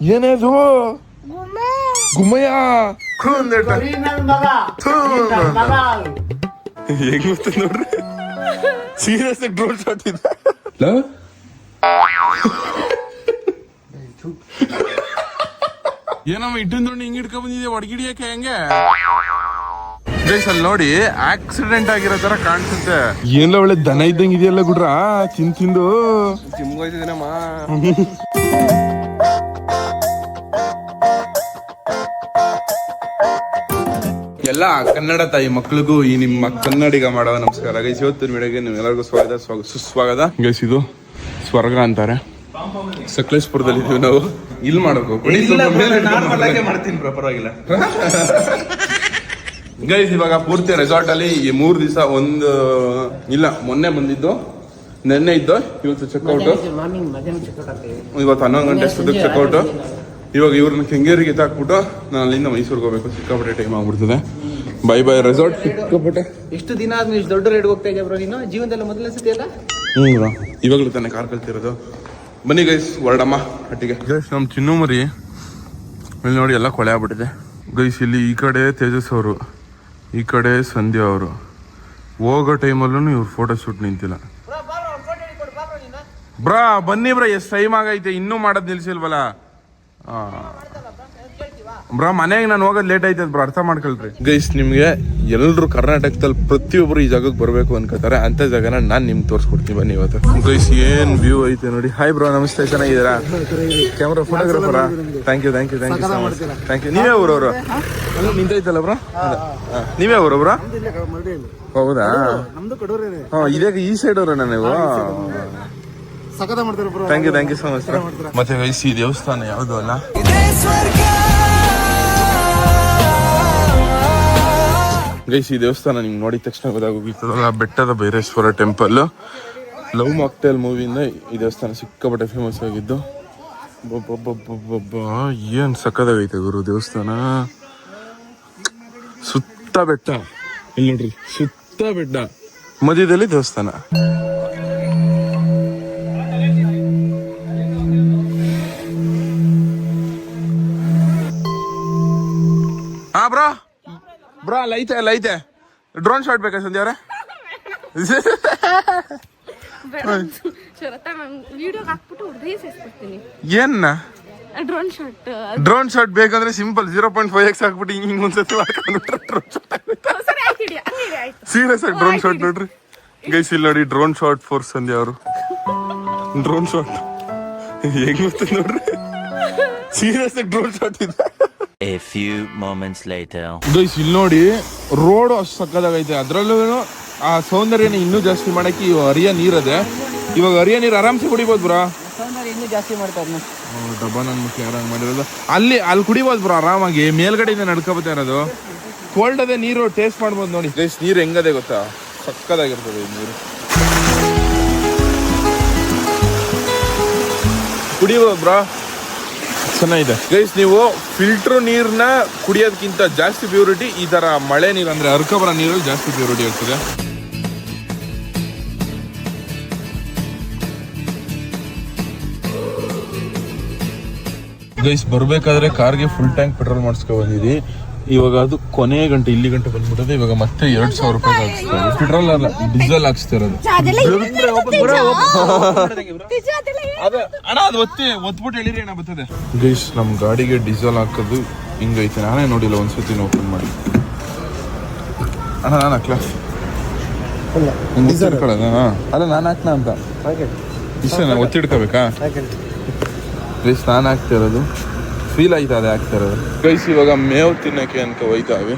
ಏನೇದು? ಗುಮ್ಮಯ್ಯ. ಹೆಂಗ್ ಗೊತ್ತ ನೋಡ್ರಿ? ಸೀರಿಯಸ್ ಡ್ರೋನ್ ಶಾಟ್ ಇದೆ. ಏನಮ್ಮ ಇಟ್ಟಿನ ಹಿಂಗ್ ಹಿಡ್ಕೊ ಬಂದಿದೆ ಒಡಗಿಡಿಯಕ್ಕೆ ಹೆಂಗೆ? ಗೈಸ್ ಅಲ್ಲಿ ನೋಡಿ ಆಕ್ಸಿಡೆಂಟ್ ಆಗಿರೋ ತರ ಕಾಣಿಸುತ್ತೆ. ಏನಿಲ್ಲ ಒಳ್ಳೆ ದನ ಇದ್ದಂಗೆ ಇದೆಯಲ್ಲ ಗುಡ್ರ? ತಿನ್ ತಿಂದು. ಜಿಮ್ಗೋಯ್ತಿದ್ದೀನಮ್ಮ ಎಲ್ಲ ಕನ್ನಡ ತಾಯಿ ಮಕ್ಳಿಗೂ ಈ ನಿಮ್ಮ ಕನ್ನಡಿಗ ಮಾಡೋ ನಮಸ್ಕಾರ. ಗೈಸ್ ಇವತ್ತಿನ ವಿಡಿಯೋಗೆ ನಿಮ್ಮೆಲ್ಲರಿಗೂ ಸ್ವಾಗತ. ಸ್ವಾಗ ಸುಸ್ವಾಗತ. ಗೈಸ್ ಇದು ಸ್ವರ್ಗ ಅಂತಾರೆ. ಸಕಲೇಶ್ಪುರದಲ್ಲಿ ಇದೀವಿ ನಾವು. ಇಲ್ಲಿ ಮಾಡಬೇಕು. ಮಾಡ್ತೀನಿ ಪರವಾಗಿಲ್ಲ. ಗೈಸ್ ಇವಾಗ ಪೂರ್ತಿ ರೆಸಾರ್ಟ್ ಅಲ್ಲಿ ಈ ಮೂರ್ ದಿವಸ ಒಂದು ಇಲ್ಲ ಮೊನ್ನೆ ಬಂದಿದ್ದು. ನಿನ್ನೆ ಇದ್ದು ಇವತ್ತು ಚೆಕ್ಔಟ್ ಇವತ್ತು ಹನ್ನೊಂದು ಗಂಟೆ ಅಷ್ಟೊತ್ತಿಗೆ ಚೆಕ್ಔಟ್ ಇವಾಗ ಇವ್ರನ್ನ ಕೆಂಗೇರಿಗೆ ಎತ್ತಾಕ್ಬಿಟ್ಟು ನಾನು ಅಲ್ಲಿಂದ ಮೈಸೂರಿಗೆ ಹೋಗ್ಬೇಕು. ಸಿಕ್ಕಾಪಟ್ಟೆ ಟೈಮ್ ಆಗ್ಬಿಡ್ತದೆ. ಬೈ ಬೈ ರೆಸಾರ್ಟ್ ಸಿಕ್ಕಾಪಟ್ಟೆ ಎಷ್ಟು ದಿನ ಆದ್ಮೇಲೆ ಇಷ್ಟು ದೊಡ್ಡ ರೇಟ್ ಹೋಗ್ತಾ ಇದೆಯಾ ಬ್ರೋ ನೀನು ಜೀವನದಲ್ಲಿ ಮೊದಲನೇ ಸತಿ ಅಲ್ಲ? ಹ್ಞೂ ಬ್ರೋ ಇವಾಗಲೂ ತಾನೇ ಕಾರ್ ಕಲ್ತಿರೋದು. ಬನ್ನಿ ಗೈಸ್ ಹೊರಡಮ್ಮ ಹಟ್ಟಿಗೆ. ಗೈಸ್ ನಮ್ಮ ಚಿನ್ನು ಮರಿ ಇಲ್ಲಿ ನೋಡಿ ಎಲ್ಲ ಕೊಳೆ ಆಗ್ಬಿಟ್ಟಿದೆ. ಗೈಸ್ ಇಲ್ಲಿ ಈ ಕಡೆ ತೇಜಸ್ ಅವರು ಈ ಕಡೆ ಸಂಧ್ಯಾ ಅವರು. ಹೋಗೋ ಟೈಮಲ್ಲೂ ಇವ್ರು ಫೋಟೋ ಶೂಟ್ ನಿಂತಿಲ್ಲ. ಬ್ರಾ ಬನ್ನಿ ಬ್ರಾ ಎಷ್ಟು ಟೈಮ್ ಆಗೈತೆ? ಇನ್ನೂ ಮಾಡೋದು ನಿಲ್ಸಿಲ್ವಲ್ಲ? ಆ. ಬ್ರಾ ಮನೆಗೆ ನಾನು ಹೋಗೋದು ಲೇಟ್ ಆಯ್ತದ ಬ್ರಾ ಅರ್ಥ ಮಾಡ್ಕೊಳ್ರಿ. ಗೈಸ್ ನಿಮಗೆ ಎಲ್ಲರೂ ಕರ್ನಾಟಕದಲ್ಲಿ ಪ್ರತಿಯೊಬ್ರು ಈ ಜಾಗಕ್ಕೆ ಬರಬೇಕು ಅನ್ಕೋತಾರೆ ಅಂತ ಜಾಗನ ನಾನು ನಿಮ್ಗೆ ತೋರಿಸ್ಕೊಡ್ತೀನಿ ಬನ್ನಿ ಇವತ್ತು. ಗೈಸ್ ಏನು ವ್ಯೂ ಐತೆ ನೋಡಿ. ಹಾಯ್ ಬ್ರೋ ನಮಸ್ತೆ ಚೆನ್ನಾಗಿದ್ದೀರಾ? Camera ಫೋಟೋಗ್ರಾಫರ thank you thank you thank you so much thank you ನೀವೇ ಊರವರು ನಿಂತೈತಲ್ಲ ಬ್ರೋ? ನೀವೇ ಊರು ಬ್ರೋ? ಹೌದಾ? ಹಾಂ ಇದೇ ಈ ಸೈಡ್ ಅವ್ರ ನೀವು? ಸಕದ ಮಾಡ್ತಾರೆ bro? Thank you thank you so much ಮತ್ತೆ ಗೈಸ್ ಈ ದೇವಸ್ಥಾನ ಯಾವುದು ಅಲ್ಲ? ಗೈಸ್, ಈ ದೇವಸ್ಥಾನ ನಿಮ್ಗೆ ನೋಡಿದ ತಕ್ಷಣ ಗೊತ್ತಾಗೋಗಿರ್ತದಲ್ಲ ಬೆಟ್ಟದ ಭೈರೇಶ್ವರ ಟೆಂಪಲ್ ಲವ್ ಮಾಕ್ಟೇಲ್ ಮೂವಿಯಿಂದ ಈ ದೇವಸ್ಥಾನ ಸಿಕ್ಕಾಪಟ್ಟೆ ಫೇಮಸ್ ಆಗಿದ್ದು. ಏನ್ ಸಕ್ಕದಾಗೈತೆ ಗುರು ದೇವಸ್ಥಾನ. ಸುತ್ತ ಬೆಟ್ಟ. ಇಲ್ಲಿ ನೋಡ್ರಿ, ಸುತ್ತ ಬೆಟ್ಟ. ಮಧ್ಯದಲ್ಲಿ ದೇವಸ್ಥಾನ. ಬ್ರೋ ಅಲ್ಲ ಐತೆ ಅಲ್ಲ ಐತೆ. ಡ್ರೋನ್ ಶಾಟ್ ಬೇಕಾ ಸಂಧ್ಯಾ ಅವರೇ ಏನ್? ಡ್ರೋನ್ ಶಾಟ್ ಡ್ರೋನ್ ಶಾಟ್ ಬೇಕಂದ್ರೆ simple zero point five X ಹಾಕ್ಬಿಟ್ಟು ಹಿಂಗ್ ಹಿಂಗ್ ಒಂದ್ಸತಿ ಮಾಡ್ಕೊಂಡ್ಬಿಟ್ರೆ ಡ್ರೋನ್ ಶಾಟ್ ಸರಿ ಹಾಕಿಡಿ ಸೀರಿಯಸ್ ಆಗಿ ಡ್ರೋನ್ ಶಾಟ್ ನೋಡ್ರಿ. ಗೈಸ್ ಇಲ್ಲಿ ನೋಡಿ ಡ್ರೋನ್ ಶಾಟ್ ಫೋರ್ ಸಂಧ್ಯಾ ಅವರು. ಡ್ರೋನ್ ಶಾಟ್ ಹೆಂಗ್ ಗೊತ್ತ ನೋಡ್ರಿ? ಸೀರಿಯಸ್ ಆಗಿ ಡ್ರೋನ್ ಶಾಟ್ ಇದೆ. A few moments later guys ಇಲ್ಲಿ ನೋಡಿ ರೋಡ್ ಅಷ್ಟು ಸಕ್ಕದಾಗೈತೆ ಅದರಲ್ಲೂ ಆ ಸೌಂದರ್ಯನ ಇನ್ನೂ ಜಾಸ್ತಿ ಮಾಡಕ್ಕೆ ಇವು ಹರಿಯ ನೀರದೆ. ಇವಾಗ ಹರಿಯ ನೀರು ಆರಾಮ್ಸೆ ಕುಡಿಬೋದು ಬ್ರಾ? ಸೌಂದರ್ಯ ಇನ್ನೂ ಜಾಸ್ತಿ ಮಾಡ್ತಾರೆ ಡಬ್ಬ ನನ್ನ ಮಕ್ಳು ಯಾರಂಗ್ ಮಾಡಿರೋದು? ಅಲ್ಲಿ ಅಲ್ಲಿ ಕುಡಿಬೋದು ಬ್ರಾ ಆರಾಮಾಗಿ. ಮೇಲ್ಗಡೆಯಿಂದ ನಡ್ಕೊಬತ್ತಾ ಇರೋದು ಕೋಲ್ಡ್ ಅದೇ ನೀರು ಟೇಸ್ಟ್ ಮಾಡ್ಬೋದು ನೋಡಿ. ಗೈಸ್ ನೀರು ಹೆಂಗದೆ ಗೊತ್ತಾ? ಸಕ್ಕದಾಗಿರ್ತದೆ ಈ ನೀರು. ಕುಡಿಬೋದು ಬ್ರಾ? ಚೆನ್ನಾಗಿದೆ. ಗೈಸ್ ನೀವು ಫಿಲ್ಟರ್ ನೀರ್ನ ಕುಡಿಯೋದಕ್ಕಿಂತ ಜಾಸ್ತಿ ಪ್ಯೂರಿಟಿ ಈ ತರ ಮಳೆ ನೀರು ಅಂದ್ರೆ ಅರ್ಕಬರ ನೀರು ಜಾಸ್ತಿ ಪ್ಯೂರಿಟಿ ಇರ್ತದೆ. ಗೈಸ್ ಬರ್ಬೇಕಾದ್ರೆ ಕಾರ್ಗೆ ಫುಲ್ ಟ್ಯಾಂಕ್ ಪೆಟ್ರೋಲ್ ಮಾಡಿಸ್ಕೊ ಬಂದಿದ್ವಿ ಇವಾಗ ಅದು ಕೊನೆ ಗಂಟೆ ಇಲ್ಲಿ ಗಂಟೆ ಬಂದ್ಬಿಟ್ಟದೆ ಇವಾಗ ಮತ್ತೆ ಎರಡ್ ಸಾವಿರ ರೂಪಾಯಿ ಹಾಕ್ಸ್ತಾರೆ. ಪೆಟ್ರೋಲ್ ಅಲ್ಲ ಡೀಸೆಲ್ ಹಾಕ್ಸ್ತಿರೋದು. ಅದ ಅಣ್ಣ ಅದು ಒತ್ತಿ ಒತ್ಬಿಟ್ಟು ಹೇಳಿರಿ ಅಣ್ಣ ಬರ್ತದೆ? ಗೈಸ್ ನಮ್ ಗಾಡಿಗೆ ಡೀಸೆಲ್ ಹಾಕೋದು ಹಿಂಗೈತೆ. ನಾನೇ ನೋಡಿಲ್ಲ ಒಂದ್ಸತಿ ಓಪನ್ ಮಾಡಿ. ಅಣ್ಣ ನಾನು ಹಾಕ್ಲಾ? ಅಲ್ಲ ನಾನು ಹಾಕ್ನ ಅಂತ. ಇಷ್ಟ ಒತ್ತಿಡ್ಕೋಬೇಕಾ? ಗೈಸ್ ನಾನು ಹಾಕ್ತಾ ಇರೋದು ಫೀಲ್ ಆಯ್ತಾ ಅದೇ. ಗೈಸ್ ಇವಾಗ ಮೇವು ತಿನ್ನಕ್ಕೆ ಅನ್ಕ ಹೋಯ್ತಾವೆ.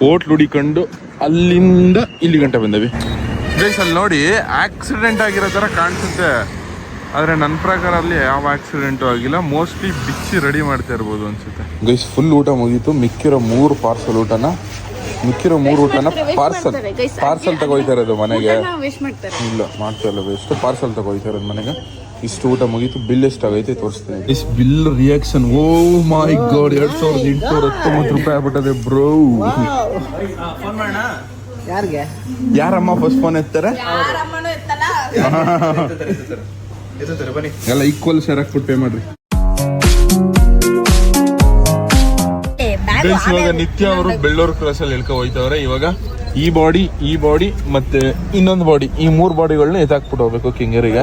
ಹೋಟ್ಲ್ ಹುಡಿಕೊಂಡು ಅಲ್ಲಿಂದ ಇಲ್ಲಿ ಗಂಟೆ ಬಂದವಿ. ಗೈಸ್ ಅಲ್ಲಿ ನೋಡಿ ಆಕ್ಸಿಡೆಂಟ್ ಆಗಿರೋ ತರ ಕಾಣಿಸುತ್ತೆ. ಆದ್ರೆ ನನ್ನ ಪ್ರಕಾರ ಅಲ್ಲಿ ಯಾವ ಆಕ್ಸಿಡೆಂಟು ಆಗಿಲ್ಲ. ಮೋಸ್ಟ್ಲಿ ಬಿಚ್ಚಿ ರೆಡಿ ಮಾಡ್ತಾ ಇರ್ಬೋದು ಅನ್ಸುತ್ತೆ. ಗೈಸ್ ಫುಲ್ ಊಟ ಮುಗೀತು. ಮಿಕ್ಕಿರೋ ಮೂರು ಪಾರ್ಸಲ್ ಊಟನ. ಮಿಕ್ಕಿರೋ ಮೂರು ಊಟನ ಪಾರ್ಸಲ್ ಪಾರ್ಸಲ್ ತಗೋಯ್ತಾ ಇರೋದು ಮನೆಗೆ. ಇಲ್ಲ ಮಾಡ್ತಾ ಇಲ್ಲ ಎಷ್ಟು ಪಾರ್ಸಲ್ ತಗೋಯ್ತಾ ಇರೋದು ಮನೆಗೆ. ಇಷ್ಟು ಊಟ ಮುಗೀತು ಬಿಲ್ ಎಷ್ಟಾಗೈತೆ ತೋರಿಸ್ತೀನಿ. Is bill reaction oh my god ಎರಡ್ ಸಾವಿರದ ಎಂಟುನೂರ ಹತ್ತೊಂಬತ್ತು ರೂಪಾಯಿ ಆಗ್ಬಿಟ್ಟದೆ ಬ್ರೋ ಯಾರಿಗೆ? ಯಾರಮ್ಮ ಫಸ್ಟ್ ಫೋನ್ ಎತ್ತಾರೆ? ಎಲ್ಲ ಈಕ್ವಲ್ ಶೇರ್ ಹಾಕ್ಬಿಟ್ಟು ಪೇ ಮಾಡ್ರಿ. ಇವಾಗ ನಿತ್ಯ ಅವರು ಬೆಳ್ಳೂರು ಕ್ರಾಸ್ ಅಲ್ಲಿ ಹೇಳ್ಕೊ ಹೋಯ್ತವ್ರೆ. ಇವಾಗ ಈ ಬಾಡಿ ಈ ಬಾಡಿ ಮತ್ತೆ ಇನ್ನೊಂದು ಬಾಡಿ ಈ ಮೂರು ಬಾಡಿಗಳನ್ನ ಎತ್ತಾಕ್ಬಿಟ್ಟು ಹೋಗ್ಬೇಕು ಕೆಂಗೇರಿಗೆ.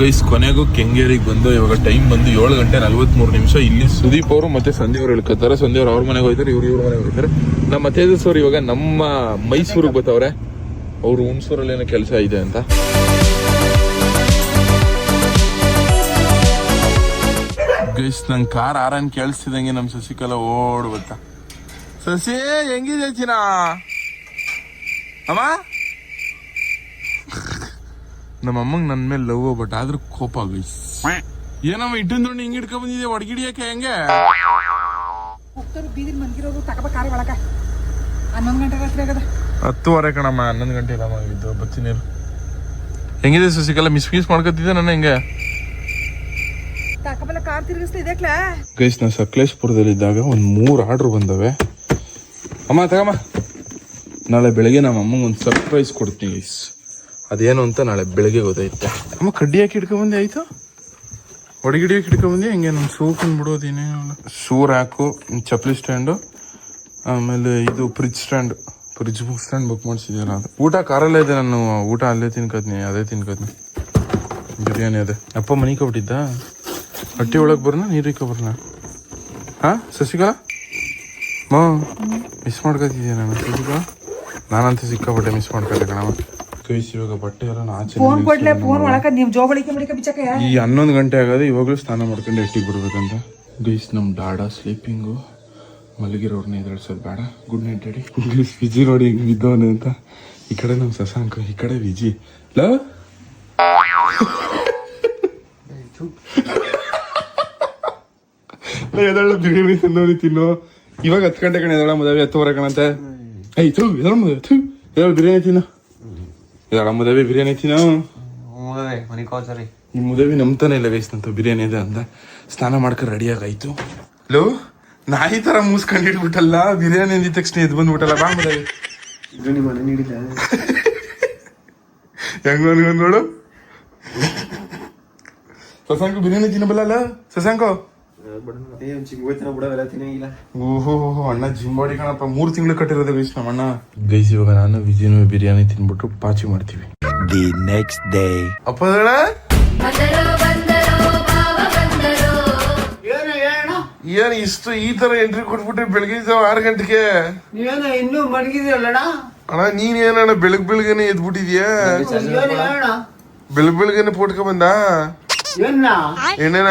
ಗೈಸ್, ಕೊನೆಗೂ ಕೆಂಗೇರಿಗೆ ಬಂದು ಇವಾಗ ಟೈಮ್ ಬಂದು ಏಳು ಗಂಟೆ ನಲ್ವತ್ಮೂರು ನಿಮಿಷ. ಇಲ್ಲಿ ಸುದೀಪ್ ಅವರು ಮತ್ತೆ ಸಂಧ್ಯಾ ಅವರು ಹೇಳ್ಕೊತಾರೆ ಸಂಧ್ಯಾ ಅವ್ರ ಅವ್ರ ಮನೆಗೆ ಹೋಯ್ತಾರೆ ಇವ್ರು ಇವ್ರ ಮನೆಗೆ ಹೋಗ್ತಾರೆ. ನಮ್ಮ ತೇಜಸ್ ಅವ್ರು ಇವಾಗ ನಮ್ಮ ಮೈಸೂರಿಗೆ ಬತ್ತವ್ರೆ. ಅವ್ರು ಹುಣಸೂರಲ್ಲಿ ಏನೋ ಕೆಲಸ ಇದೆ ಅಂತ. ಗೈಸ್, ನಂಗೆ ಕಾರ್ ಆರನ್ ಕೇಳಿಸ್ತಿದಂಗೆ ನಮ್ಮ ಶಶಿಕಲಾ ಓಡ್ ಬತ್ತ. ಸಸಿ, ಹೆಂಗಿದೆ ಚಿನ್ನ? ಅಮ್ಮ? ನಮ್ಮ ಅಮ್ಮಂಗ್ ನನ್ ಮೇಲೆ ಲವ್ ಬಟ್ ಆದ್ರೂ ಕೋಪ ಗೈಸ್ ಏನಮ್ಮ ಇಟ್ಟಿನ ದುಡ್ಡು ಹಿಂಗ್ ಇಟ್ಕೊ ಬಂದಿದೆ ಒಡಗಿಡಿಯಕ್ಕೆ ಹೆಂಗೆ? ಹೋಗ್ತಾರೆ ಬೀದಿಲ್ ಮಂದಿರೋದು ತಗೋಬೇಕಾರೆ ಒಳಗ. ಹನ್ನೊಂದು ಗಂಟೆ ರಾತ್ರಿ ಆಗದ. ಹತ್ತುವರೆ ಕಣಮ್ಮ ಹನ್ನೊಂದು ಗಂಟೆ ಇಲ್ಲಮ್ಮ ಇದು ಬರ್ತೀನಿ ನೀರು. ಹೆಂಗಿದೆ ಸಸಿಕಲ್ಲ ಮಿಸ್ ಮಿಸ್ ಮಾಡ್ಕೊತಿದ್ದೆ ನಾನು ಹೆಂಗೆ? ತಕಬಲ್ಲ ಕಾರ್ ತಿರುಗಿಸ್ತಾ ಇದಕ್ಲಾ ಗೈಸ್ ನಾ ಸಕಲೇಶ್ಪುರದಲ್ಲಿದ್ದಾಗ ಒಂದು ಮೂರು ಆರ್ಡರ್ ಬಂದವೆ. ಅಮ್ಮ ತಗಮ್ಮ. ನಾಳೆ ಬೆಳಗ್ಗೆ ನಮ್ಮ ಅಮ್ಮಂಗೆ ಒಂದು ಸರ್ಪ್ರೈಸ್ ಕೊಡ್ತೀನಿ ಗೈಸ್ ಅದೇನು ಅಂತ ನಾಳೆ ಬೆಳಗ್ಗೆ ಗೊತ್ತಾಯ್ತು. ಅಮ್ಮ ಕಡ್ಡಿ ಹಾಕಿ ಹಿಡ್ಕೊಂಬಂದೆ ಆಯ್ತು? ಹೊಡಗಿಡಿ ಹಾಕಿ ಹಿಡ್ಕೊಂಬಂದೆ ಹೆಂಗೆ ನಮ್ಮ ಸೂಕನ್ ಬಿಡೋದೇನೇ ಶೂ ರ್ಯಾಕು ಚಪ್ಪಲಿ ಸ್ಟ್ಯಾಂಡು ಆಮೇಲೆ ಇದು fridge stand fridge book stand book ಮಾಡಿಸಿದ್ಯಲ್ಲ ಅದು. ಊಟ ಕಾರಲ್ಲೇ ಇದೆ ನಾನು ಊಟ ಅಲ್ಲೇ ತಿನ್ಕೋತೀನಿ ಅದೇ ತಿನ್ಕೋತೀನಿ ಬಿರಿಯಾನಿ ಅದೇ. ಅಪ್ಪ ಮನೆಗೆ ಕೊಟ್ಟಿದ್ದ ಹಟ್ಟಿ ಒಳಗೆ ಬರೋಣ ಇಕ್ಕ ಬರೋಣ ಹಾ ಸಸಿಕಾ? ಮಾ ಮಿಸ್ ಮಾಡ್ಕೊತಿದ್ಯಾ ನಾನು? ಸಸಿಕಾ? ನಾನಂತೂ ಸಿಕ್ಕಾಪಟ್ಟೆ ಮಿಸ್ ಮಾಡ್ಕೊತೆ ಕಣವ ಕೈಸಿ ಇವಾಗ ಬಟ್ಟೆ ಎಲ್ಲ ಆಚೆ ಫೋನ್ ಕೊಡ್ಲೆ ಫೋನ್ ನಾನು. ಒಳಕ ನೀವು ಜೋಬಳಿಕೆ ಮಡಿಕ ಬಿಚ್ಚಕ ಈ ಹನ್ನೊಂದು ಗಂಟೆ ಆಗೋದು ಇವಾಗಲೂ ಸ್ನಾನ ಮಾಡ್ಕೊಂಡು ಎಟ್ಟಿಗೆ ಬರ್ಬೇಕಂತ. ಗೈಸ್ ನಮ್ಮ ಡಾಡ ಸ್ಲೀಪಿಂಗು. ಮಲಗಿರೋರ್ನ ಎದುರಿಸೋದು ಬೇಡ. Good night daddy guys Viji ನೋಡಿ ಹಿಂಗೆ ಬಿದ್ದವನೆ ಅಂತ. ಈ ಕಡೆ ನಮ್ಮ ಸಸಾಂಕ ಈ ಕಡೆ ವಿಜಿ. ಲವ್ ಎದಳ ಬಿರಿಯಾನಿ ತಿನ್ನೋನಿ ತಿನ್ನು. ಇವಾಗ ಹತ್ತು ಗಂಟೆ ಕಣ ಎದಳ ಮದುವೆ ಹತ್ತುವರೆ ಕಣಂತೆ ಐ ಥೂ ಎದಳ ಮದುವೆ ಥೂ. ಎದಳ ಬಿರಿಯಾನಿ ತಿನ್ನು. ಎದಳ ಮದುವೆ ಬಿರಿಯಾನಿ ತಿನ್ನು? ಮನೆ ಹೋಗ್ತಾರೆ ಈ ಮುದವಿ ನಂಬ್ತಾನೆ ಇಲ್ಲ ಅಂತ ಬಿರಿಯಾನಿ ಇದೆ ಅಂತ ಸ್ನಾನ ಮಾಡ್ಕೊಂಡು ರೆಡಿ ಆಗಾಯ್ತು. ನಾ ನಾಯಿ ತರ ಮೂಸ್ಕೊಂಡು ಇಟ್ಬಿಟ್ಟಲ್ಲ ಬಿರಿಯಾನಿ ಅಂದಿದ ತಕ್ಷಣ ಎದ್ದು ಬಂದ್ಬಿಟ್ಟಲ್ಲ ಬಾ ಮುದವಿ. ಹೆಂಗ್ ಅನ್ಕೊಂಡ್ ನೋಡು. ಸಸಾಂಕು ಬಿರಿಯಾನಿ ತಿನ್ನಬಲ್ಲ ಶಶಾಂಕ ಓಹೋ ಅಣ್ಣ ಜಿಮ್ ಬಾಡಿ ಕಣಪ್ಪ ಮೂರ್ ತಿಂಗಳು ಕಟ್ಟಿರೋದು ಗೈಸ್ ನಮ್ಮ ಅಣ್ಣ ಗೈಸ್ ಇವಾಗ ನಾನು ವಿಜಯನು ಬಿರಿಯಾನಿ ತಿನ್ಬಿಟ್ಟು ಪಾಚಿ ಮಾಡ್ತೀವಿ The next day. ಅಪ್ಪ ಅಣ್ಣ ಏನ್ ಇಷ್ಟು ಈ ತರ ಎಂಟ್ರಿ ಕೊಟ್ಬಿಟ್ರೆ ಬೆಳಗ್ಗೆ ಜಾವ ಆರು ಗಂಟೆಗೆ ನೀವೇನು ಇನ್ನೂ ಮಡಗಿದ್ರಲ್ಲಣ್ಣ ಅಣ್ಣ ನೀನ್ ಏನಣ್ಣ ಬೆಳಗ್ ಬೆಳಗ್ಗೆನೆ ಎದ್ಬಿಟ್ಟಿದ್ಯಾ ಏನು ಹೇಳಣ್ಣ ಬೆಳಗ್ ಬೆಳಗ್ಗೆನೆ ಪೋಟ್ಕ ಬಂದ ಏನ್ನ ಏನೇನ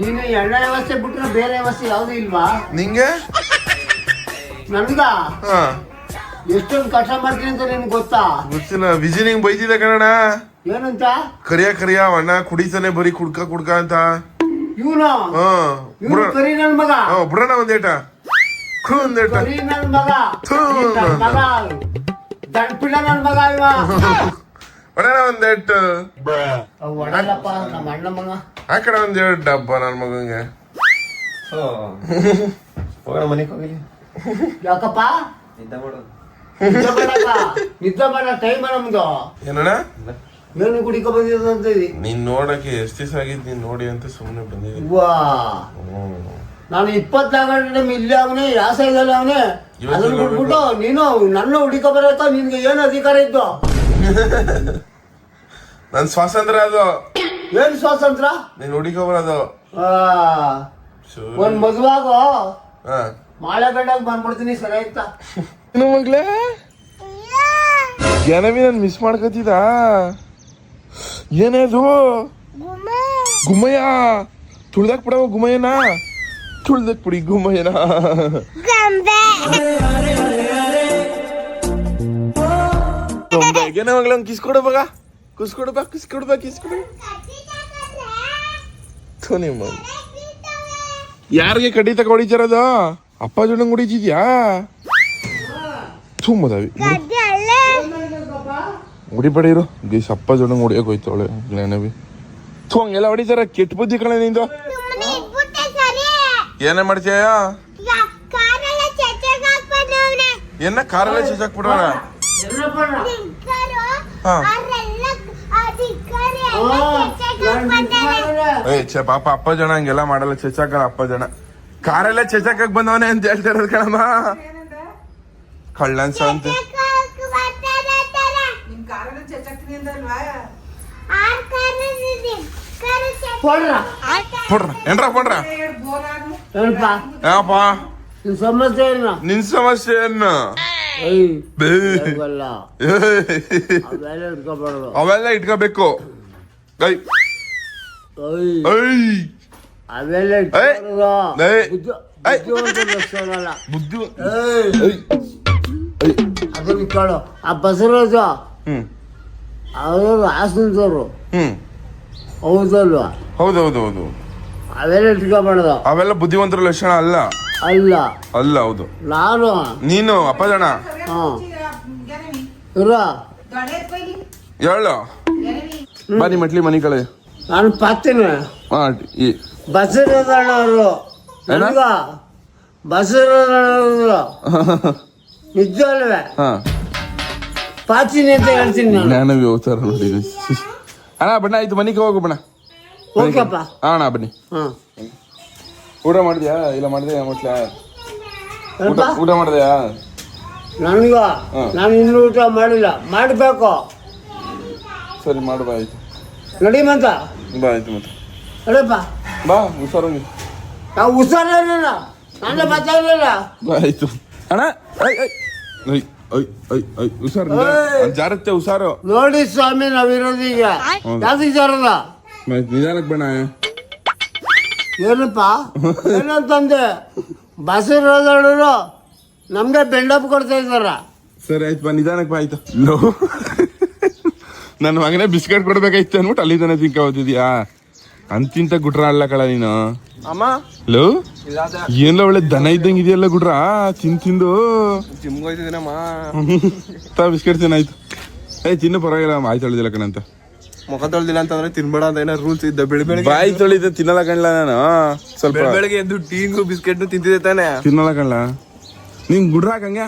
ನೀನು ಎಣ್ಣೆ ವ್ಯವಸ್ಥೆ ಬಿಟ್ಟರೆ ಬೇರೆ ವ್ಯವಸ್ಥೆ ಯಾವ್ದು ಇಲ್ವಾ? ನಿಂಗೆ? ನನ್ಗ ಹಾ. ಎಷ್ಟೊಂದು ಕಷ್ಟ ಮಾಡ್ತೀನಿ ಅಂತ ನಿನ್ಗೆ ಗೊತ್ತಾ? ಗೊತ್ತಿಲ್ಲ ವಿಜಿ ನಿಂಗ್ ಬೈತಿದ್ದ ಕಣಣ್ಣ. ಏನಂತ? ಕರಿಯ ಕರಿಯ ಅಣ್ಣ ಕುಡಿತಾನೆ ಬರೀ ಕುಡ್ಕ ಕುಡ್ಕ ಅಂತ. ಇವನು? ಹಾ ಇವನು ಕರಿ ನನ್ ಮಗ. ಹಾ ಬಿಡೋಣ ಒಂದೇಟ. ಖು ಒಂದೇಟ. ಕರಿ ನನ್ ಮಗ. ಥು. ನನ್ ಮಗ. ದಣ್ಪಿಡ ನನ್ ಮಗ ಇವ. ಬಿಡೋಣ ಒಂದೇಟ್. ಅವ್ ಒಡಲ್ಲಪ್ಪ ನಮ್ಮ ಅಣ್ಣ ಮಗ. ಆ ಕಡೆ ಹೇಳಿ ಡಬ್ಬ ನನ್ನ ಮಗಂಗೆ. ಹೋಗೋಣ ಮನೆಗೆ ಹೋಗಿಲ್ಲ ಯಾಕಪ್ಪ? ನಿದ್ದೆ ಮಾಡೋದು ನಿದ್ದೆ ನಿದ್ದೆ ಮಾಡೋ ಟೈಮ್ ನಮ್ದು. ಏನಣ್ಣ? ನೀನು ಕುಡಿಕೊ ಬಂದಿದ್ದಂತೀವಿ ನೀನ್ ನೋಡಕ್ಕೆ ಎಷ್ಟು ದಿವಸ ಆಗಿದ್ ನೀನ್ ನೋಡಿ ಅಂತ ಸುಮ್ಮನೆ ಬಂದಿದ್ದೀನಿ. ವಾ ನಾನು ಇಪ್ಪತ್ನಾಲ್ಕು ಗಂಟೆ ಟೈಮ್ ಇಲ್ಲೇ ಅವನೇ ಯಾವ ಸೈಡಲ್ಲಿ ಅವನೇ ಅದನ್ನ ಬಿಟ್ಬಿಟ್ಟು ನೀನು ನನ್ನ ಹುಡುಕ ಬರತ್ತ ನಿನ್ಗೆ ಏನು ಅಧಿಕಾರ ಇತ್ತು ನನ್ನ ಸ್ವಾತಂತ್ರ್ಯ ಅದು. ಏನ್ ಸ್ವಾತಂತ್ರ? ನೀನ್ ಹುಡುಕೋಬರೋದು ಒಂದ್ ಹಾ. ಮಾಳೆ ಗಂಡಾಗ ಬಂದ್ಬಿಡ್ತೀನಿ ಸರಿ ಆಯ್ತಾ ಇನ್ನು ಮಗ್ಲೇ? ಜನವಿ ನನ್ ಮಿಸ್ ಮಾಡ್ಕೊತಿದ ಏನೇದು ಗುಮ್ಮಯ್ಯ. ತುಳ್ದಕ್ ಬಿಡವ ಗುಮ್ಮಯ್ಯನ? ತುಳ್ದಕ್ ಬಿಡಿ ಗುಮ್ಮಯ್ಯನ. ಏನ ಮಗಳ ಕಿಸ್ ಕೊಡು ಬಗ ಕಿಸ್ ಕೊಡು ಬಾ ಕಿಸ್ ಕೊಡು ಬಾ ಕಿಸ್ ಕೊಡು ಥು ನಿಮ್ಮ ಯಾರಿಗೆ ಕಡಿ ತಕ ಹೊಡಿತಿರೋದು ಅಪ್ಪ ಜೋಡಂಗ್ ಹೊಡಿತಿದ್ಯಾ ತುಂಬದಾವಿ ಹೊಡಿಬೇಡಿರು ಗೀಸ್ ಅಪ್ಪ ಜೋಡಂಗ್ ಹೊಡಿಯಕ್ ಹೋಯ್ತು ಅವಳೆ ಜ್ಞಾನವಿ ಥೂ ಹಂಗೆಲ್ಲ ಹೊಡಿತಾರ ಕೆಟ್ಟ ಬುದ್ಧಿ ಕಣ ನಿಂದು. ಏನೇ ಮಾಡ್ತೀಯ ಏನ ಕಾರಲ್ಲ ಚಚಾಕ್ ಬಿಡೋಣ ಹಾ. ಏ ಪಾಪ ಅಪ್ಪ ಜನ ಹಂಗೆಲ್ಲ ಮಾಡಲ್ಲ. ಚಚಾಕಲ್ಲ ಅಪ್ಪ ಜನ. ಕಾರೆಲ್ಲ ಚೆಚಕಕ್ ಬಂದವನೆ ಅಂತ ಹೇಳ್ತಾರ ಕಣಮ್ಮ. ಕಳ್ಳನ್ ಏನ್ರ ಯಾಪ ನಿನ್ ಸಮಸ್ಯೆ ಏನು? ನಿನ್ ಸಮಸ್ಯೆ ಏನು? ಅವೆಲ್ಲ ಇಟ್ಕೋಬೇಕು. ಐ ಏಯ್. ಐ ಅವೆಲ್ಲ ಏಯ್. ಏಯ್. ಬುದ್ಧಿ- ಏಯ್. ಲಕ್ಷಣಲ್ಲ ಬುದ್ಧಿ ಏಯ್. ಏಯ್. ಐ. ಅದನ್ನ ಕೇಳು ಆ ಬಸವರಾಜ. ಹ್ಮ್. ಅವರು ಹಾಸನದವರು ಹ್ಮ್. ಹೌದಲ್ವಾ? ಹೌದು ಹೌದು ಅವೆಲ್ಲ ಇಟ್ಕೊಬಾರ್ದು. ಅವೆಲ್ಲ ಬುದ್ಧಿವಂತರ ಲಕ್ಷಣ ಅಲ್ಲ. ಅಲ್ಲ. ಅಲ್ಲ ಹೌದು. ನಾನು. ನೀನು ಅಪ್ಪ ಜನ ಹಾ. ಇರ. ಹೇಳು. ಬನ್ನಿ ಮಟ್ಲಿ ಮನಿ ಕಳೆ ನಾನು ಪಾತೀನಿ? ನನಗ ಬಸವರಾಜಣ್ಣವರು ನಿಜ ಅಲ್ವೇ ಹಾ. ಪಾಚಿನಿ ಅಂತ ಹೇಳ್ತೀನಿ ನಾನು. ಅವತಾರ ನೋಡಿ ಅಣ್ಣ ಬಣ್ಣ ಆಯ್ತು ಮನಿಗೆ ಹೋಗು ಬಣ್ಣ. ಓಕೆಪ್ಪ ಅಪ್ಪ ಅಣ್ಣ ಬನ್ನಿ. ಹಾ. ಊಟ ಮಾಡಿದ್ಯಾ? ಇಲ್ಲ ಮಾಡಿದೆ ಮಟ್ಲ ಊಟ ಮಾಡಿದೆಯಾ? ನನಗ? ನಾನು ಇನ್ನೂ ಊಟ ಮಾಡಿಲ್ಲ. ಮಾಡಬೇಕು. ಸರಿ ಮಾಡು ಬಾ ಆಯ್ತು ನಡಿಮಂತ ಬಾ ಆಯ್ತು ಮತ್ತೆ. ನಡಪ್ಪ ಬಾ ಹುಷಾರಂಗಿ. ನಾವು ಹುಷಾರಿಲ್ಲ ನಾನೇ ಮಾತಾಡಲಿಲ್ಲ ಬಾ ಆಯ್ತು. ಅಣ್ಣ ಐ ಐ ಐ ಐ ಐ ಐ ಹುಷಾರು ಜಾರತ್ತೆ ಹುಷಾರು. ನೋಡಿ ಸ್ವಾಮಿ ನಾವಿರೋದು ಈಗ. ಯಾವ್ದಕ್ಕೆ ಜಾರದ ನಿಧಾನಕ್ಕೆ ಬೇಡ ಏನಪ್ಪ? ಏನಂತಂದೆ ಬಸವರಾಜಣ್ಣರು ನಮ್ಗೆ ಬೆಂಡಪ್ ಕೊಡ್ತಾ ಇದ್ದಾರ. ಸರಿ ಆಯ್ತು ಬಾ ನಿಧಾನಕ್ಕೆ ಬಾ ಆಯ್ತು. ನನ್ನ ಮಗನೇ ಬಿಸ್ಕೆಟ್ ಕೊಡ್ಬೇಕಾಯ್ತು ಅನ್ಬಿಟ್ಟು ಅಲ್ಲಿ ತನಕ ತಿಂಕ ಹೋಗ್ತಿದ್ಯಾ ಅಂತಿಂತ ಗುಡ್ರ ಅಲ್ಲ ಕಳ ನೀನು. ಹಲೋ? ಏನ್ಲ ಒಳ್ಳೆ ದನ ಇದ್ದಂಗ ಇದೆಯಲ್ಲ ಗುಡ್ರ ತಿನ್ ತಿಂದು. ತಾ ಬಿಸ್ಕೆಟ್ ತಿನ್ನಾಯ್ತು. ಏ ತಿನ್ನು ಪರವಾಗಿಲ್ಲ. ಮಾಯ್ ತೊಳೆದಿಲ್ಲ ಕಣಂತ ಮುಖ ತೊಳೆದಿಲ್ಲ ಅಂತಂದ್ರೆ ತಿನ್ಬೇಡ ಅಂತ ಏನೋ ರೂಲ್ಸ್ ಇದ್ದ? ಬೆಳಿ ಬೆಳಿಗ್ಗೆ ಬಾಯಿ ತೊಳಿದ ತಿನ್ನಲ್ಲ ಕಣ್ಲ ನಾನು? ಸ್ವಲ್ಪ ಬೆಳಿಗ್ಗೆ ಎದ್ದು ಟೀಂಗು ಬಿಸ್ಕೆಟ್ ತಿಂತಿದ್ದೆ ತಾನೆ. ತಿನ್ನಲ್ಲ ಕಣ್ಲ? ನಿಂಗ್ ಗುಡ್ರ ಹಾಕಂಗೆ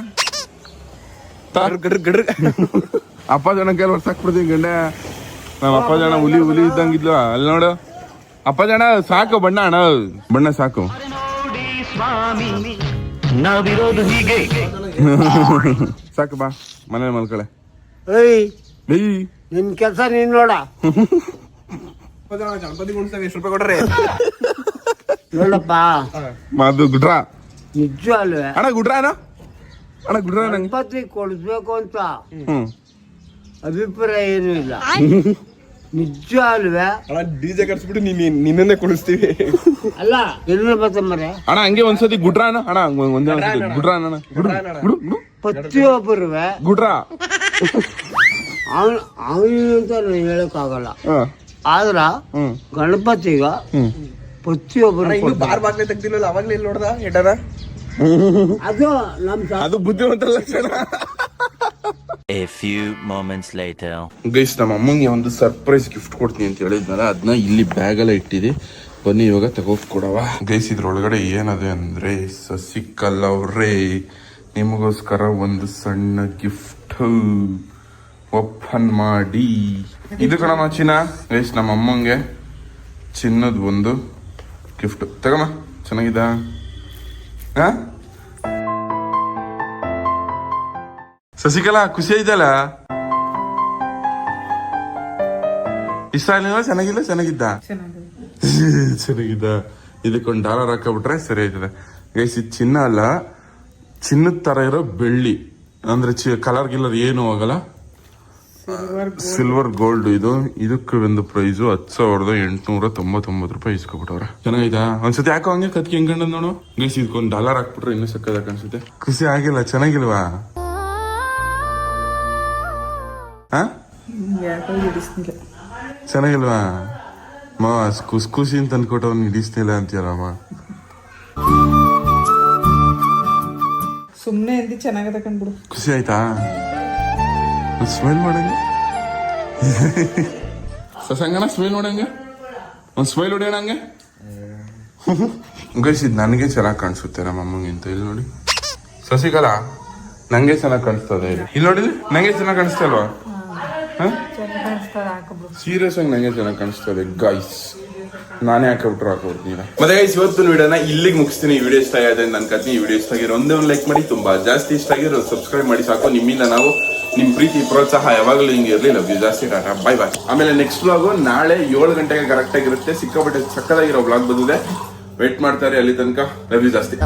ಗಡ್ರ್. ಅಪ್ಪ ಜನ ಕೈಲಿ ಹೊರ್ಸಾಕ್ಬಿಡ್ತೀನಿ ಗಂಡ. ನಮ್ಮ ಅಪ್ಪ ಜನ ಹುಲಿ ಹುಲಿ ಇದ್ದಂಗಿದ್ಲು. ಅಲ್ಲಿ ನೋಡು. ಅಪ್ಪ ಜನ ಸಾಕು ಬಣ್ಣ ಅಣ್ಣ. ಬಣ್ಣ ಸಾಕು. ಸಾಕು ಬಾ ಮನೇಲಿ ಮಲ್ಕಳೆ. ಏಯ್ ನಿನ್ ಕೆಲಸ ನೀನ್ ನೋಡ. ಗಣಪತಿ ಗುಣಿಸ್ದಾಗ ಎಷ್ಟು ರೂಪಾಯಿ ಕೊಡ್ರಿ ನೋಡಪ್ಪ. ಅದು ಗುಡ್ರ. ನಿಜ ಅಲ್ವೇ? ಅಣ್ಣ ಗುಡ್ರಾನ ಅಣ್ಣ? ಗುಡ್ರ ನಂಗೆ ಗಣಪತಿ ಕೊಡಿಸ್ಬೇಕು ಅಂತ. ಅಭಿಪ್ರಾಯ ಏನು ಇಲ್ಲ. ನಿಜ ಅಲ್ವೇ ಅಣ್ಣ ಡಿಜೆ ಕಟ್ಸ್ಬಿಟ್ಟು ನೀನ್ ನಿನ್ನೇ ಕುಣಿಸ್ತೀವಿ. ಅಲ್ಲ ಎಲ್ಲ ಬತ್ತಮ್ಮರೆ ಅಣ್ಣ ಹಂಗೆ ಒಂದ್ಸತಿ ಗುಡ್ರಾನ ಅಣ್ಣ. ಒಂದ್- ಒಂದೇ ಒಂದ್ಸತಿ ಗುಡ್ರಾನ ಅಣ್ಣ. ಗುಡ್ರ ಗುಡು ಗುಡು ಪ್ರತಿಯೊಬ್ಬರುವೆ ಗುಡ್ರಾ ಅವನು ಅವನು ಅಂತ ಹೇಳಕ್ಕಾಗಲ್ಲ. ಆದ್ರ ಗಣಪತಿಗ ಪ್ರತಿಯೊಬ್ಬರು ಬಾರ್ ಬಾಗ್ಲೆ ತೆಗ್ದಿಲ್ಲ ಅವಾಗ್ಲೇ ಇಲ್ಲಿ ನೋಡ್ದ ಹೆಡರ ಅದು ನಮ್ ಅದು ಬುದ್ಧಿವಂತ ಲಕ್ಷಣ A few moments later. Guys ನಮ್ಮ ಅಮ್ಮಂಗೆ ಒಂದು ಸರ್ಪ್ರೈಸ್ ಗಿಫ್ಟ್ ಕೊಡ್ತೀನಿ ಅಂತ ಹೇಳಿದ್ನಲ್ಲ ಅದನ್ನ ಇಲ್ಲಿ ಬ್ಯಾಗಲ್ಲ ಇಟ್ಟಿದೆ. ಬನ್ನಿ ಇವಾಗ ತಗೋಕೊಡವ ಗೈಸ್ ಇದ್ರೊಳಗಡೆ ಏನದೆ ಅಂದ್ರೆ ಸಸಿಕಲ್ ಅವ್ರೆ ನಿಮಗೋಸ್ಕರ ಒಂದು ಸಣ್ಣ ಗಿಫ್ಟ್ ಓಪನ್ ಮಾಡಿ. ಇದು ಕಣಮ್ಮ ಚಿನ್ನ. ಗೈಸ್ ನಮ್ಮ ಅಮ್ಮಂಗೆ ಚಿನ್ನದ ಒಂದು ಗಿಫ್ಟ್ ತಗಮ್ಮ ಚೆನ್ನಾಗಿದ್ದ ಹಾ? ಸಸಿಕಲಾ ಖುಷಿ ಆಯ್ತಲ್ಲ ಇಷ್ಟ ಆಗಲಿಲ್ಲ ಚೆನ್ನಾಗಿಲ್ಲ ಚೆನ್ನಾಗಿದ್ದ? ಚೆನ್ನಾಗಿದ್ದ. ಇದಕ್ಕೊಂದು ಡಾಲರ್ ಹಾಕಬಿಟ್ರೆ ಸರಿ ಆಯ್ತದೆ. ಗೈಸ್ ಇದು ಚಿನ್ನ ಅಲ್ಲ. ಚಿನ್ನದ ತರ ಇರೋ ಬೆಳ್ಳಿ. ಅಂದ್ರೆ ಚಿ ಕಲರ್ ಗಿಲ್ಲರ್ ಏನು ಹೋಗಲ್ಲ ಸಿಲ್ವರ್ ಗೋಲ್ಡ್ ಇದು. ಇದಕ್ಕೆ ಒಂದು ಪ್ರೈಸು ಹತ್ತು ಸಾವಿರದ ಎಂಟುನೂರ ತೊಂಬತ್ತೊಂಬತ್ತು ರೂಪಾಯಿ ಇಸ್ಕೊಬಿಟ್ಟವ್ರೆ. ಚೆನ್ನಾಗಿದೆ? ಒಂದ್ಸತಿ ಯಾಕೋ ಹಂಗೆ ಕತ್ತಿ ಹೆಂಗಂಡ್ ನೋಡು. ಗೈಸ್ ಇದಕ್ಕೊಂದು ಡಾಲರ್ ಹಾಕ್ಬಿಟ್ರೆ ಇನ್ನೂ ಸಕ್ಕದಾಗ ಅನ್ಸುತ್ತೆ ಖುಷಿ ಆಗಿಲ್ಲ ಚೆನ್ನಾಗಿಲ್ವಾ? ಹಾ ಚೆನ್ನಾಗಿಲ್ವಾ? ಮಾ ಖುಷ್ ಖುಷಿ ಅಂತ ಅನ್ಕೊಟ್ಟವ್ನು ಹಿಡಿಸ್ತಿಲ್ಲ ಅಂತೀರಮ್ಮ ಸುಮ್ಮನೆ ಎಂದಿ ಚೆನ್ನಾಗದ ಕಂಡ್ಬಿಡು ಖುಷಿ ಆಯ್ತಾ? ಸ್ಮೈಲ್ ಮಾಡಂಗೆ? ಸಸಂಗನ ಸ್ಮೈಲ್ ಮಾಡಂಗೆ ಒಂದು ಸ್ಮೈಲ್ ಹೊಡೆಯೋಣ ಹಂಗೆ? ಗೈಸ್ ಇದು ನನಗೆ ಚೆನ್ನಾಗಿ ಕಾಣಿಸುತ್ತೆ ನಮ್ಮ ಅಮ್ಮಂಗಿಂತ ಇಲ್ಲಿ ನೋಡಿ. ಸಸಿಕಲಾ ನಂಗೆ ಚೆನ್ನಾಗಿ ಕಾಣಿಸ್ತದೆ. ಇಲ್ಲಿ. ಇಲ್ಲಿ ನೋಡಿ ನಂಗೆ ಚೆನ್ನಾಗಿ ಕಾಣಿಸ್ತಾ ಇಲ್ವಾ? ಸೀರಿಯಸ್ ಆಗಿ ನನಗೆ ಚೆನ್ನಾಗಿ ಕಾಣಿಸ್ತದೆ ಗೈಸ್ ನಾನೇ ಹಾಕೊಬಿಟ್ರು ಹಾಕೊಬಿಡ್ತೀನಿ? ಮತ್ತೆ ಗೈಸ್ ಇವತ್ತು ವಿಡಿಯೋನ ಇಲ್ಲಿಗೆ ಮುಗಿಸ್ತೀನಿ. ಈ ವಿಡಿಯೋ ಇಷ್ಟ ಆಗಿದೆ ನನ್ನ ಕತ್ತಿ ಈ ವಿಡಿಯೋ ಇಷ್ಟ ಆಗಿರೋ ಒಂದೇ ಒಂದು ಲೈಕ್ ಮಾಡಿ. ತುಂಬಾ ಜಾಸ್ತಿ ಇಷ್ಟ ಆಗಿರೋ ಸಬ್ಸ್ಕ್ರೈಬ್ ಮಾಡಿ. ಸಾಕು ನಿಮ್ಮಿಂದ ನಾವು ನಿಮ್ಮ ಪ್ರೀತಿ ಪ್ರೋತ್ಸಾಹ ಯಾವಾಗಲೂ ಹಿಂಗೆ ಇರಲಿ. ಲವ್ ಯು ಜಾಸ್ತಿ ಟಾಟಾ. ಬೈ ಬಾಯ್ ಆಮೇಲೆ ನೆಕ್ಸ್ಟ್ ಬ್ಲಾಗು ನಾಳೆ ಏಳು ಗಂಟೆಗೆ ಕರೆಕ್ಟ್ ಆಗಿರುತ್ತೆ ಸಿಕ್ಕಾಪಟ್ಟೆ ಸಕ್ಕದಾಗಿರೋ ಬ್ಲಾಗ್ ಬಂದಿದೆ. ವೇಟ್ ಮಾಡ್ತಾರೆ ಅಲ್ಲಿ ತನಕ. ಲವ್ ಯು ಜಾಸ್ತಿ.